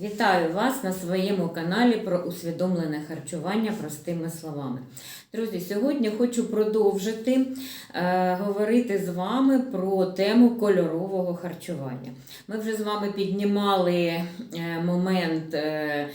Вітаю вас на своєму каналі про усвідомлене харчування простими словами. Друзі, сьогодні хочу продовжити е, говорити з вами про тему кольорового харчування. Ми вже з вами піднімали е, момент. Е,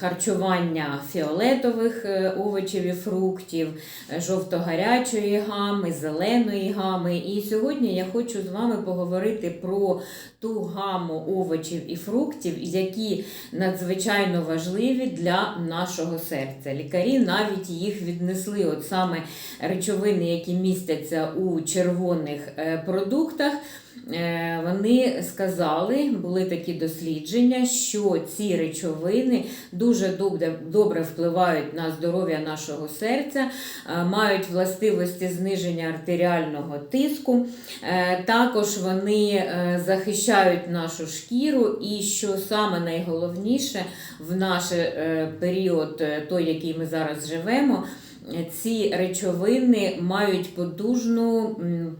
Харчування фіолетових е, овочів і фруктів, е, жовто-гарячої гами, зеленої гами. І сьогодні я хочу з вами поговорити про ту гаму овочів і фруктів, які надзвичайно важливі для нашого серця. Лікарі навіть їх віднесли, от саме речовини, які містяться у червоних е, продуктах. Вони сказали, були такі дослідження, що ці речовини дуже добре, впливають на здоров'я нашого серця, е, мають властивості зниження артеріального тиску. Е, Також вони е, захищають нашу шкіру, і що саме найголовніше в наш період, той, який ми зараз живемо. Ці речовини мають потужну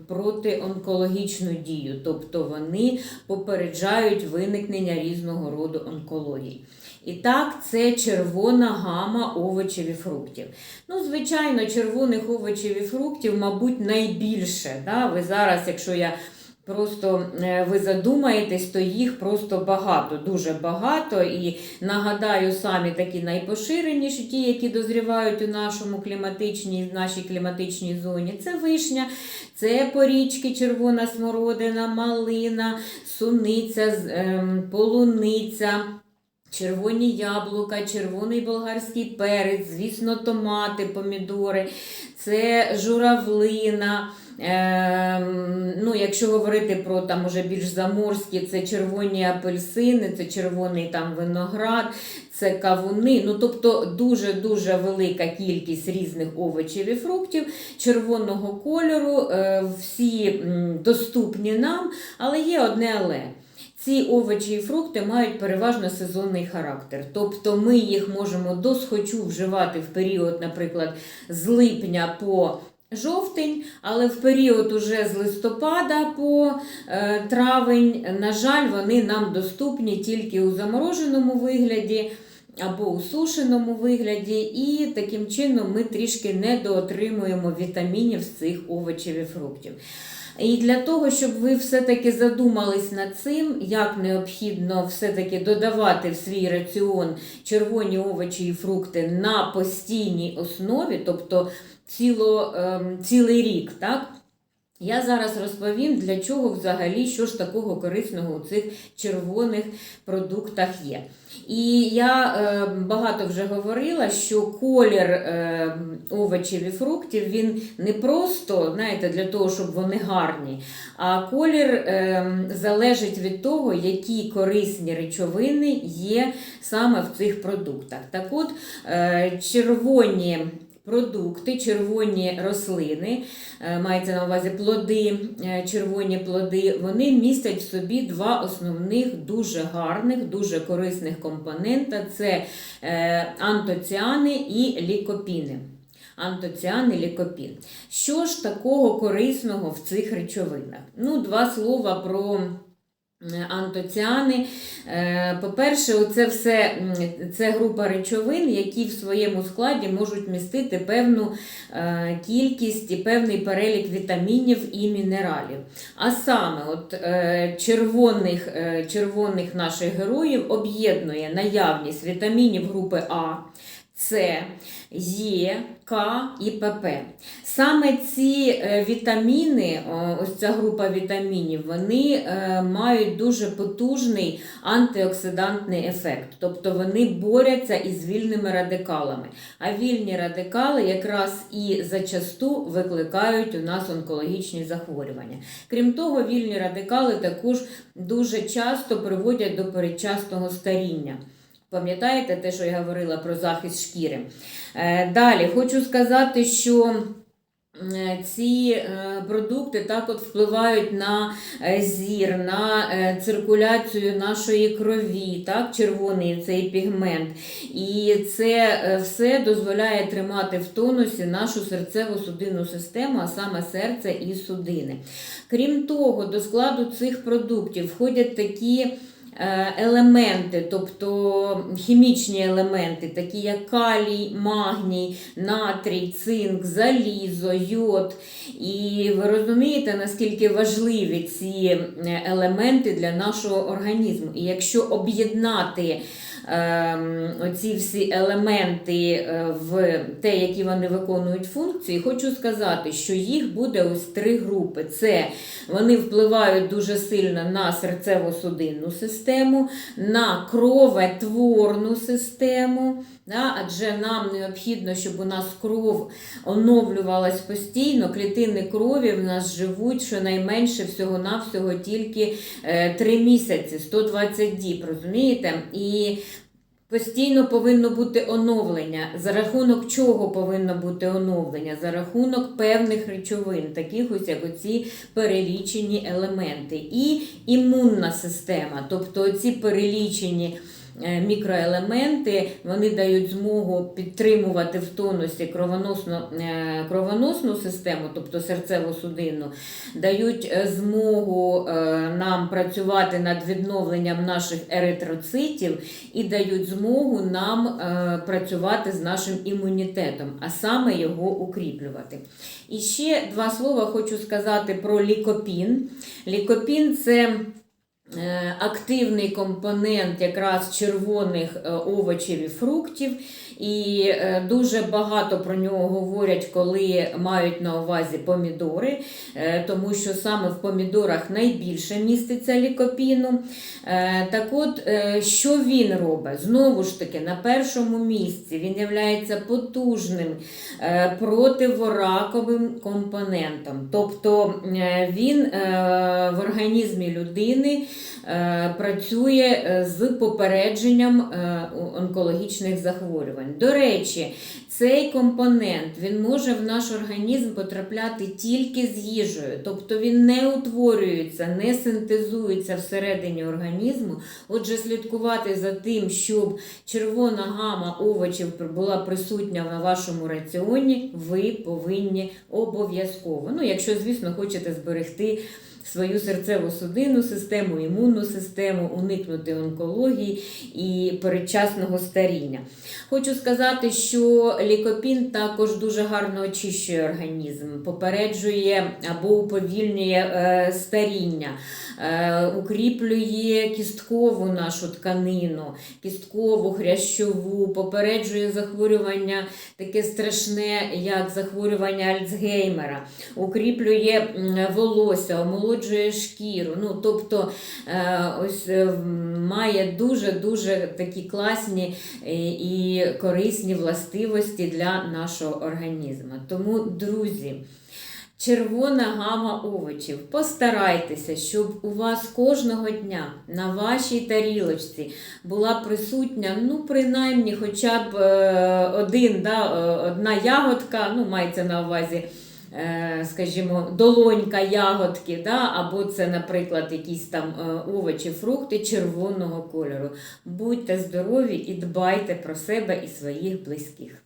протионкологічну дію, тобто вони попереджають виникнення різного роду онкологій. І так, це червона гама овочів і фруктів. Ну, звичайно, червоних овочів і фруктів, мабуть, найбільше. Да? Ви зараз, якщо я Просто е, ви задумаєтесь, то їх просто багато, дуже багато. І нагадаю, самі такі найпоширеніші, ті, які дозрівають у нашому кліматичній, нашій кліматичній зоні. Це вишня, це порічки, червона смородина, малина, суниця, ем, полуниця. Червоні яблука, червоний болгарський перець, звісно, томати, помідори, це журавлина. Ем, ну, якщо говорити про там уже більш заморські, це червоні апельсини, це червоний там виноград, це кавуни. Ну, тобто дуже-дуже велика кількість різних овочів і фруктів червоного кольору, е, всі доступні нам, але є одне але. Ці овочі і фрукти мають переважно сезонний характер. Тобто ми їх можемо досхочу вживати в період, наприклад, з липня по жовтень, але в період уже з листопада по е, травень, на жаль, вони нам доступні тільки у замороженому вигляді. Або у сушеному вигляді, і таким чином ми трішки недоотримуємо вітамінів з цих овочів і фруктів. І для того, щоб ви все-таки задумались над цим, як необхідно все-таки додавати в свій раціон червоні овочі і фрукти на постійній основі, тобто ціло, ем, цілий рік, так? Я зараз розповім, для чого взагалі, що ж такого корисного у цих червоних продуктах є. І я е, багато вже говорила, що колір е, овочів і фруктів він не просто знаєте, для того, щоб вони гарні, а колір е, залежить від того, які корисні речовини є саме в цих продуктах. Так от, е, червоні. Продукти, червоні рослини, е, мається на увазі плоди, е, червоні плоди, вони містять в собі два основних дуже гарних, дуже корисних компонента це е, антоціани і лікопіни. Антоціан і лікопін. Що ж такого корисного в цих речовинах? Ну, два слова про антоціани. Е, По-перше, це все це група речовин, які в своєму складі можуть містити певну е, кількість і певний перелік вітамінів і мінералів. А саме, от, е, червоних, е, червоних наших героїв об'єднує наявність вітамінів групи А. С, Е, К і ПП. Саме ці е, вітаміни, ось ця група вітамінів, вони е, мають дуже потужний антиоксидантний ефект, тобто вони борються із вільними радикалами. А вільні радикали якраз і зачасту викликають у нас онкологічні захворювання. Крім того, вільні радикали також дуже часто приводять до передчасного старіння. Пам'ятаєте те, що я говорила про захист шкіри? Е, Далі хочу сказати, що е, ці е, продукти так от впливають на зір, на циркуляцію нашої крові, так, червоний цей пігмент. І це все дозволяє тримати в тонусі нашу серцево-судинну систему, а саме серце і судини. Крім того, до складу цих продуктів входять такі елементи, тобто хімічні елементи, такі як калій, магній, натрій, цинк, залізо, йод. І ви розумієте, наскільки важливі ці е, елементи для нашого організму. І якщо об'єднати оці всі елементи е, в те, які вони виконують функції, хочу сказати, що їх буде ось три групи. Це вони впливають дуже сильно на серцево-судинну систему, на кроветворну систему. Да, адже нам необхідно, щоб у нас кров оновлювалась постійно, клітини крові в нас живуть щонайменше всього-навсього тільки е, 3 місяці, 120 діб, розумієте? І Постійно повинно бути оновлення. За рахунок чого повинно бути оновлення? За рахунок певних речовин, таких ось як оці перелічені елементи. І імунна система, тобто ці перелічені мікроелементи, вони дають змогу підтримувати в тонусі кровоносну, е, кровоносну систему, тобто серцево-судинну, дають е, змогу е, нам працювати над відновленням наших еритроцитів і дають змогу нам е, працювати з нашим імунітетом, а саме його укріплювати. І ще два слова хочу сказати про лікопін. Лікопін це е, активний компонент якраз червоних е, овочів і фруктів. І е, дуже багато про нього говорять, коли мають на увазі помідори, е, тому що саме в помідорах найбільше міститься лікопіну. Е, Так от, е, що він робить? Знову ж таки, на першому місці він є потужним е, противораковим компонентом. Тобто е, він е, в організмі людини е, працює е, з попередженням е, онкологічних захворювань. До речі, цей компонент він може в наш організм потрапляти тільки з їжею, тобто він не утворюється, не синтезується всередині організму. Отже, слідкувати за тим, щоб червона гама овочів була присутня на вашому раціоні, ви повинні обов'язково. Ну, якщо, звісно, хочете зберегти свою серцево-судинну систему, імунну систему, уникнути онкології і передчасного старіння. Хочу сказати, що лікопін також дуже гарно очищує організм, попереджує або уповільнює е, старіння, е, укріплює кісткову нашу тканину, кісткову, хрящову, попереджує захворювання таке страшне, як захворювання Альцгеймера, укріплює волосся, омолоджує шкіру. Ну, тобто е, ось е, має дуже-дуже такі класні е, і корисні властивості для нашого організму. Тому, друзі. Червона гама овочів. Постарайтеся, щоб у вас кожного дня на вашій тарілочці була присутня, ну, принаймні, хоча б один, да, одна ягодка, ну, мається на увазі, скажімо, долонька ягодки, да, або це, наприклад, якісь там е, овочі, фрукти червоного кольору. Будьте здорові і дбайте про себе і своїх близьких.